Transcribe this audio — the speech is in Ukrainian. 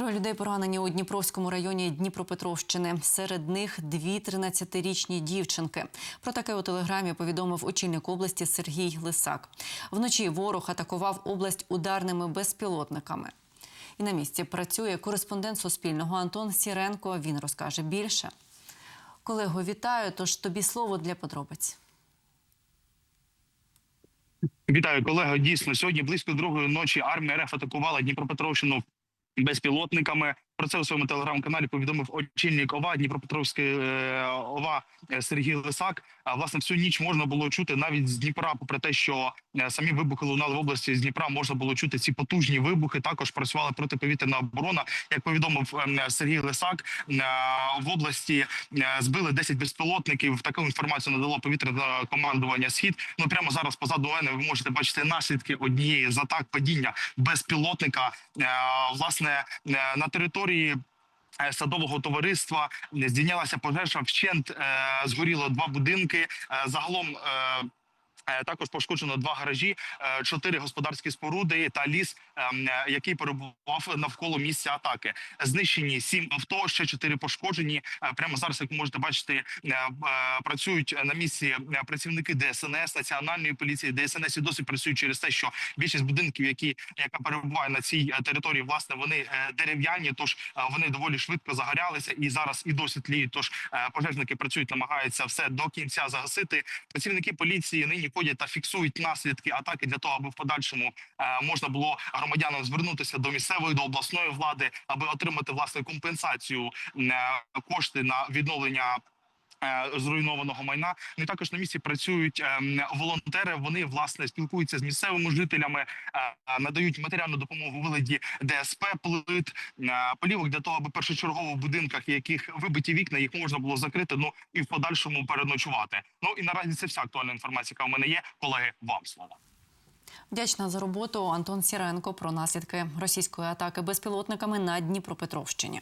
Троє людей поранені у Дніпровському районі Дніпропетровщини. Серед них дві 13-річні дівчинки. Про таке у телеграмі повідомив очільник області Сергій Лисак. Вночі ворог атакував область ударними безпілотниками. І на місці працює кореспондент Суспільного Антон Сіренко. Він розкаже більше. Колего, вітаю. Тож тобі слово для подробиць. Вітаю, колего. Дійсно, сьогодні близько другої ночі армія РФ атакувала Дніпропетровщину безпілотниками. Про це у своєму телеграм-каналі повідомив очільник ОВА Дніпропетровської е, ОВА е, Сергій Лисак. А власне всю ніч можна було чути навіть з Дніпра, попри те, що е, самі вибухи лунали в області з Дніпра, можна було чути ці потужні вибухи. Також працювала протиповітряна оборона. Як повідомив Сергій Лисак, в області збили 10 безпілотників. Таку інформацію надало повітряне командування Схід. Ну прямо зараз позаду мене ви можете бачити наслідки однієї з атак падіння безпілотника. Власне на території. Е, Садового товариства е, здійнялася пожежа. Вщент е, згоріло два будинки. Загалом також пошкоджено два гаражі, е, чотири господарські споруди та ліс, ем, е, який перебував навколо місця атаки. Знищені сім авто, ще чотири пошкоджені. Е, Прямо зараз, як ви можете бачити, е, е, працюють на місці е, працівники ДСНС, національної поліції. ДСНС і досі працюють через те, що більшість будинків, які яка перебуває на цій е, території, власне, вони е, дерев'яні, тож е, вони доволі швидко загорялися і зараз і досі тліють. Тож е, пожежники працюють, намагаються все до кінця загасити. Працівники поліції нині ходять та фіксують наслідки атаки для того, аби в подальшому е, можна було громадянам звернутися до місцевої до обласної влади, аби отримати власне компенсацію е, кошти на відновлення. Е, Зруйнованого майна ну і також на місці працюють ем, волонтери. Вони власне спілкуються з місцевими жителями, е, надають матеріальну допомогу у вигляді ДСП, плит, е, полівок для того, аби першочергово в будинках, яких вибиті вікна, їх можна було закрити. Ну і в подальшому переночувати. Ну і наразі це вся актуальна інформація, яка у мене є. Колеги, вам слово. Вдячна за роботу Антон Сіренко про наслідки російської атаки безпілотниками на Дніпропетровщині.